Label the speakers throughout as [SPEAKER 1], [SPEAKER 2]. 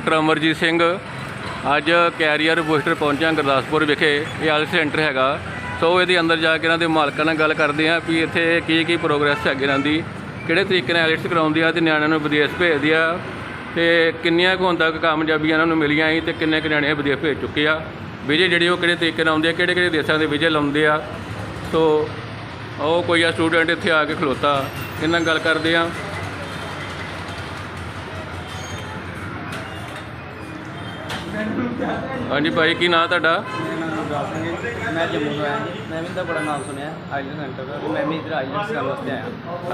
[SPEAKER 1] Doctor Amarjit Singh. ਅੱਜ career booster ਪਹੁੰਚਿਆ ਗੁਰਦਾਸਪੁਰ ਵਿਖੇ। ਇਹ ਆਲ ਸੈਂਟਰ ਹੈਗਾ। ਸੋ ਇਹਦੇ ਅੰਦਰ ਜਾ ਕੇ ਇਹਨਾਂ ਦੇ ਮਾਲਕਾਂ ਨਾਲ ਗੱਲ ਕਰਦੇ ਹਾਂ ਵੀ ਇੱਥੇ ਕੀ ਕੀ ਪ੍ਰੋਗਰੈਸ ਹੈਗੀ ਇਹਨਾਂ ਦੀ, ਕਿਹੜੇ ਤਰੀਕੇ ਨਾਲ ਐਲਿਟਸ ਕਰਾਉਂਦੇ ਆ ਤੇ ਨਿਆਣਿਆਂ ਨੂੰ ਵਿਦੇਸ਼ ਭੇਜਦੇ ਆ ਤੇ ਕਿੰਨੀਆਂ ਕੁ ਹੁਣ ਤੱਕ ਕਾਮਯਾਬੀਆਂ ਇਹਨਾਂ ਨੂੰ ਮਿਲੀਆਂ ਸੀ ਤੇ ਕਿੰਨੇ ਕੁ ਨਿਆਣੇ ਵਿਦੇਸ਼ ਭੇਜ ਚੁੱਕੇ ਆ। ਵਿਜੇ ਜਿਹੜੇ ਉਹ ਕਿਹੜੇ ਤਰੀਕੇ ਨਾਲ ਆਉਂਦੇ ਆ, ਕਿਹੜੇ ਕਿਹੜੇ ਦੇਸ਼ਾਂ ਦੇ ਵਿਜੇ ਲਾਉਂਦੇ ਆ। ਸੋ ਉਹ ਕੋਈ ਆ ਸਟੂਡੈਂਟ ਇੱਥੇ ਆ ਕੇ ਖਲੋਤਾ। ਇਹਨਾਂ ਨਾਲ ਗੱਲ ਕਰਦੇ ਆ ਹਾਂਜੀ ਭਾਈ ਕੀ ਨਾਂ ਤੁਹਾਡਾ।
[SPEAKER 2] ਮੈਂ ਜੰਮੂ ਤੋਂ ਆਇਆ ਜੀ। ਮੈਂ ਵੀ ਇਹਦਾ ਬੜਾ ਨਾਮ ਸੁਣਿਆ ਆਈਲੈਂਡ ਸੈਂਟਰ ਦਾ ਤੇ ਮੈਂ ਵੀ ਇੱਧਰ ਆਈਲੈਂਡਸ ਕਰਨ ਵਾਸਤੇ ਆਇਆ।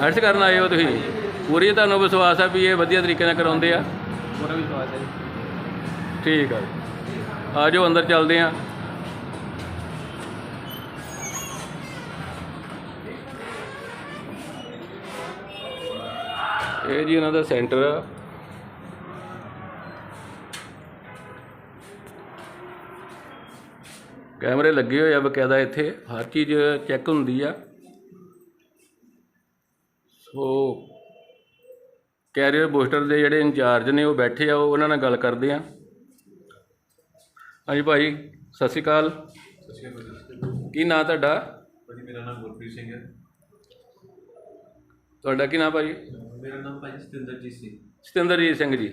[SPEAKER 1] ਆਰਟਸ ਕਰਨ ਆਏ ਹੋ ਤੁਸੀਂ? ਪੂਰੀ ਤੁਹਾਨੂੰ ਵਿਸ਼ਵਾਸ ਆ ਵੀ ਇਹ ਵਧੀਆ ਤਰੀਕੇ ਨਾਲ ਕਰਾਉਂਦੇ ਆ?
[SPEAKER 2] ਪੂਰਾ ਵਿਸ਼ਵਾਸ ਹੈ ਜੀ।
[SPEAKER 1] ਠੀਕ ਆ। ਆ ਜਾਓ ਅੰਦਰ ਚੱਲਦੇ ਆ। ਇਹ ਜੀ ਇਹਨਾਂ ਦਾ ਸੈਂਟਰ ਆ। ਕੈਮਰੇ ਲੱਗੇ ਹੋਏ ਆ ਬਕਾਇਦਾ ਇੱਥੇ ਹਰ ਚੀਜ਼ ਚੈੱਕ ਹੁੰਦੀ ਆ। ਸੋ ਕੈਰੀਅਰ ਬੂਸਟਰ ਦੇ ਜਿਹੜੇ ਇੰਚਾਰਜ ਨੇ ਉਹ ਬੈਠੇ ਆ ਉਹ ਉਹਨਾਂ ਨਾਲ ਗੱਲ ਕਰਦੇ ਆ। ਹਾਂਜੀ ਭਾਈ ਸਤਿ ਸ਼੍ਰੀ ਅਕਾਲ। ਕੀ ਨਾਂ ਤੁਹਾਡਾ?
[SPEAKER 3] ਭਾਜੀ ਮੇਰਾ ਨਾਮ ਗੁਰਪ੍ਰੀਤ ਸਿੰਘ ਹੈ।
[SPEAKER 1] ਤੁਹਾਡਾ ਕੀ ਨਾਂ ਭਾਈ
[SPEAKER 3] ਮੇਰਾ ਨਾਮ ਭਾਜੀ ਸਤਿੰਦਰਜੀਤ ਸਿੰਘ।
[SPEAKER 1] ਸਤਿੰਦਰਜੀਤ ਸਿੰਘ ਜੀ।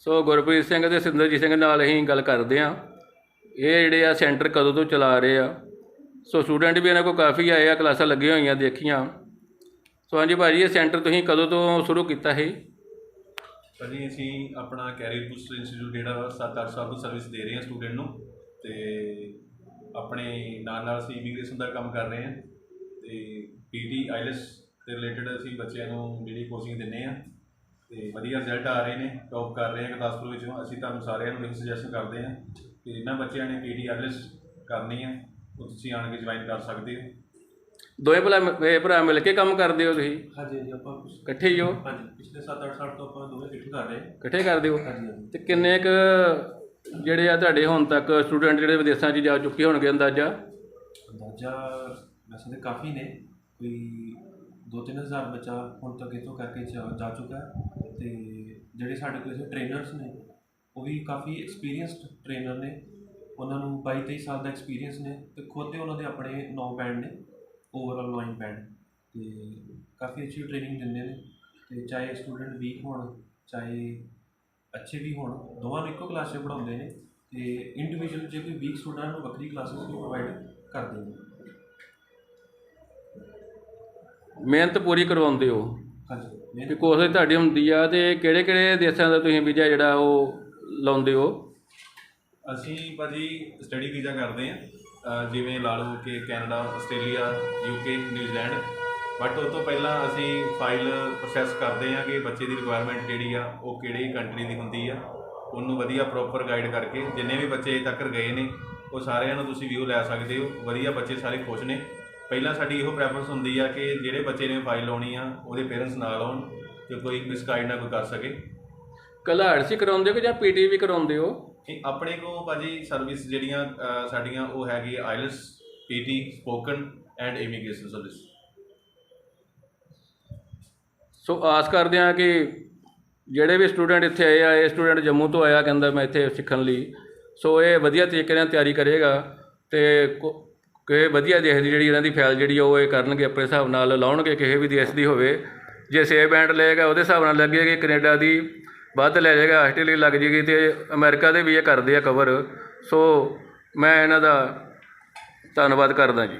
[SPEAKER 1] ਸੋ ਗੁਰਪ੍ਰੀਤ ਸਿੰਘ ਤੇ ਸਤਿੰਦਰਜੀਤ ਸਿੰਘ ਨਾਲ ਅਸੀਂ ਗੱਲ ਕਰਦੇ ਆ। ਇਹ ਜਿਹੜੇ ਆ ਸੈਂਟਰ ਕਦੋਂ ਤੋਂ ਚਲਾ ਰਹੇ ਆ? ਸੋ ਸਟੂਡੈਂਟ ਵੀ ਇਹਨਾਂ ਕੋਲ ਕਾਫੀ ਆਏ ਆ, ਕਲਾਸਾਂ ਲੱਗੀਆਂ ਹੋਈਆਂ ਦੇਖੀਆਂ। ਸੋ ਹਾਂਜੀ ਭਾਜੀ, ਇਹ ਸੈਂਟਰ ਤੁਸੀਂ ਕਦੋਂ ਤੋਂ ਸ਼ੁਰੂ ਕੀਤਾ ਹੈ
[SPEAKER 3] ਭਾਜੀ, ਅਸੀਂ ਆਪਣਾ ਕੈਰੀਅਰ ਬੂਸਟਰ ਇੰਸਟੀਚਿਊਟ ਜਿਹੜਾ 7-8 ਸਾਲ ਤੋਂ ਸਰਵਿਸ ਦੇ ਰਹੇ ਹਾਂ ਸਟੂਡੈਂਟ ਨੂੰ ਤੇ ਆਪਣੇ ਨਾਲ ਨਾਲ ਅਸੀਂ ਇਮੀਗ੍ਰੇਸ਼ਨ ਦਾ ਕੰਮ ਕਰ ਰਹੇ ਹਾਂ ਤੇ ਪੀਟੀ ਆਈਲਸ ਦੇ ਰਿਲੇਟਡ ਅਸੀਂ ਬੱਚਿਆਂ ਨੂੰ ਜਿਹੜੀ ਕੋਚਿੰਗ ਦਿੰਨੇ ਆ। ਤੇ ਵਧੀਆ ਰਿਜ਼ਲਟ ਆ ਰਹੇ ਨੇ ਟੌਪ ਕਰ ਰਹੇ ਹਾਂ ਗੁਰਦਾਸਪੁਰ ਵਿੱਚੋਂ। ਅਸੀਂ ਤੁਹਾਨੂੰ ਸਾਰਿਆਂ ਨੂੰ ਇਹ ਸੁਜੈਸ਼ਨ ਕਰਦੇ ਹਾਂ ਕਿ ਜਿਨ੍ਹਾਂ ਬੱਚਿਆਂ ਨੇ ਪੀਟੀ ਆਈਲੈਸ ਕਰਨੀ ਆ ਉਹ ਤੁਸੀਂ ਆਣ ਕੇ ਜੁਆਇਨ ਕਰ ਸਕਦੇ ਹੋ।
[SPEAKER 1] ਦੋਵੇਂ ਭਰਾ ਇਹ ਭਰਾ ਮਿਲ ਕੇ ਕੰਮ ਕਰਦੇ ਹੋ ਤੁਸੀਂ?
[SPEAKER 4] ਹਾਂਜੀ ਹਾਂਜੀ ਆਪਾਂ
[SPEAKER 1] ਇਕੱਠੇ ਹੀ ਹੋ?
[SPEAKER 4] ਹਾਂਜੀ ਪਿਛਲੇ 7-8 ਸਾਲ ਤੋਂ ਆਪਾਂ ਦੋਵੇਂ ਇਕੱਠੇ ਕਰ ਰਹੇ ਹਾਂ।
[SPEAKER 1] ਇਕੱਠੇ ਕਰਦੇ ਹੋ?
[SPEAKER 4] ਹਾਂਜੀ ਹਾਂਜੀ।
[SPEAKER 1] ਤੇ ਕਿੰਨੇ ਕੁ ਜਿਹੜੇ ਆ ਤੁਹਾਡੇ ਹੁਣ ਤੱਕ ਸਟੂਡੈਂਟ ਜਿਹੜੇ ਵਿਦੇਸ਼ਾਂ 'ਚ ਜਾ ਚੁੱਕੇ ਹੋਣਗੇ ਅੰਦਾਜ਼ਾ?
[SPEAKER 4] ਅੰਦਾਜ਼ਾ ਵੈਸੇ ਤਾਂ ਕਾਫੀ ਨੇ ਕੋਈ 2-3000 ਬੱਚਾ ਹੁਣ ਤੱਕ ਇੱਥੋਂ ਕਰਕੇ ਜਾ ਜਾ ਚੁੱਕਾ ਹੈ। ਤੇ ਜਿਹੜੇ ਸਾਡੇ ਕੋਲ ਟ੍ਰੇਨਰਸ ਨੇ, ਉਹ ਵੀ ਕਾਫੀ ਐਕਸਪੀਰੀਅੰਸਡ ਟ੍ਰੇਨਰ ਨੇ। ਉਹਨਾਂ ਨੂੰ 22-23 ਸਾਲ ਦਾ ਐਕਸਪੀਰੀਅੰਸ ਨੇ ਤੇ ਖੁਦ ਦੇ ਉਹਨਾਂ ਦੇ ਆਪਣੇ 9 ਬੈਂਡ ਨੇ ਓਵਰਆਲ 9 ਬੈਂਡ ਤੇ ਕਾਫੀ ਅੱਛੀ ਟ੍ਰੇਨਿੰਗ ਦਿੰਦੇ ਨੇ ਤੇ ਚਾਹੇ ਸਟੂਡੈਂਟ ਵੀਕ ਹੋਣ, ਚਾਹੇ ਅੱਛੇ ਵੀ ਹੋਣ, ਦੋਵਾਂ ਨੂੰ ਇੱਕੋ ਕਲਾਸ 'ਚ ਪੜ੍ਹਾਉਂਦੇ ਨੇ ਤੇ ਇੰਡੀਵਿਜੂਅਲ ਜੇ ਕੋਈ ਵੀਕ ਸਟੂਡੈਂਟ ਨੂੰ ਵੱਖਰੀ ਕਲਾਸਿਸ ਵੀ ਪ੍ਰੋਵਾਈਡ ਕਰਦੇ ਨੇ।
[SPEAKER 1] ਮਿਹਨਤ ਪੂਰੀ ਕਰਵਾਉਂਦੇ ਹੋ।
[SPEAKER 4] ਹਾਂਜੀ
[SPEAKER 1] ਕੋਸ਼ਿਸ਼ ਤੁਹਾਡੀ ਹੁੰਦੀ ਆ ਤੇ ਕਿਹੜੇ ਕਿਹੜੇ ਦੇਸ਼ਾਂ ਦਾ ਤੁਸੀਂ ਵੀਜ਼ਾ ਜਿਹੜਾ ਉਹ ਲਾਉਂਦੇ ਹੋ?
[SPEAKER 3] ਅਸੀਂ ਭਾਜੀ ਸਟੱਡੀ ਵੀਜ਼ਾ ਕਰਦੇ ਹਾਂ ਜਿਵੇਂ ਲਾ ਲਓ ਕਿ Canada, Australia UK New Zealand but ਉਸ ਤੋਂ ਪਹਿਲਾਂ ਅਸੀਂ ਫਾਈਲ ਪ੍ਰੋਸੈਸ ਕਰਦੇ ਹਾਂ ਕਿ ਬੱਚੇ ਦੀ ਰਿਕੁਆਇਰਮੈਂਟ ਜਿਹੜੀ ਆ ਉਹ ਕਿਹੜੀ ਕੰਟਰੀ ਦੀ ਹੁੰਦੀ ਆ, ਉਹਨੂੰ ਵਧੀਆ ਪ੍ਰੋਪਰ ਗਾਈਡ ਕਰਕੇ ਜਿੰਨੇ ਵੀ ਬੱਚੇ ਤੱਕ ਗਏ ਨੇ, ਉਹ ਸਾਰਿਆਂ ਨੂੰ ਤੁਸੀਂ ਵਿਊ ਲੈ ਸਕਦੇ ਹੋ, ਵਧੀਆ ਬੱਚੇ ਸਾਰੇ ਖੁਸ਼ ਨੇ। ਪਹਿਲਾਂ ਸਾਡੀ ਇਹੋ ਪ੍ਰੈਫਰੈਂਸ ਹੁੰਦੀ ਆ ਕਿ ਜਿਹੜੇ ਬੱਚੇ ਨੇ ਫਾਈਲ ਲਾਉਣੀ ਆ ਉਹਦੇ ਪੇਰੈਂਟਸ ਨਾਲ ਆਉਣ ਕਿ ਕੋਈ ਮਿਸਗਾਈਡ ਨਾ ਕੋਈ ਕਰ ਸਕੇ।
[SPEAKER 1] ਕਲਾੜ ਸੀ ਕਰਾਉਂਦੇ ਹੋ ਕਿ ਜਾਂ ਪੀਟੀ ਵੀ ਕਰਾਉਂਦੇ ਹੋ?
[SPEAKER 3] ਇਹ ਆਪਣੇ ਕੋਲ ਭਾਜੀ ਸਰਵਿਸ ਜਿਹੜੀਆਂ ਸਾਡੀਆਂ ਉਹ ਹੈਗੀ IELTS PT spoken and immigration service
[SPEAKER 1] ਸੋ ਆਸ ਕਰਦੇ ਹਾਂ ਕਿ ਜਿਹੜੇ ਵੀ ਸਟੂਡੈਂਟ ਇੱਥੇ ਆਏ ਆ ਇਹ ਸਟੂਡੈਂਟ ਜੰਮੂ ਤੋਂ ਆਇਆ ਕਹਿੰਦਾ ਮੈਂ ਇੱਥੇ ਸਿੱਖਣ ਲਈ। ਸੋ ਇਹ ਵਧੀਆ ਤਰੀਕੇ ਨਾਲ ਤਿਆਰੀ ਕਰੇਗਾ ਤੇ ਕੋ- ਕਿ ਵਧੀਆ ਦੇਸ਼ ਦੀ ਜਿਹੜੀ ਇਹਨਾਂ ਦੀ ਫਾਈਲ ਜਿਹੜੀ ਆ, ਉਹ ਇਹ ਕਰਨਗੇ ਆਪਣੇ ਹਿਸਾਬ ਨਾਲ, ਲਾਉਣਗੇ, ਕਿਸੇ ਵੀ ਦੇਸ਼ ਦੀ ਹੋਵੇ। ਜੇ ਸੇ ਬੈਂਡ ਲਏਗਾ ਉਹਦੇ ਹਿਸਾਬ ਨਾਲ ਲੱਗੇਗੀ, ਕੈਨੇਡਾ ਦੀ ਵੱਧ ਲੈ ਜਾਏਗਾ, ਆਸਟ੍ਰੇਲੀਆ ਲੱਗ ਜੇਗੀ ਤੇ ਅਮਰੀਕਾ ਦੇ ਵੀ ਇਹ ਕਰਦੇ ਆ ਕਵਰ ਸੋ ਮੈਂ ਇਹਨਾਂ ਦਾ ਧੰਨਵਾਦ ਕਰਦਾ ਜੀ।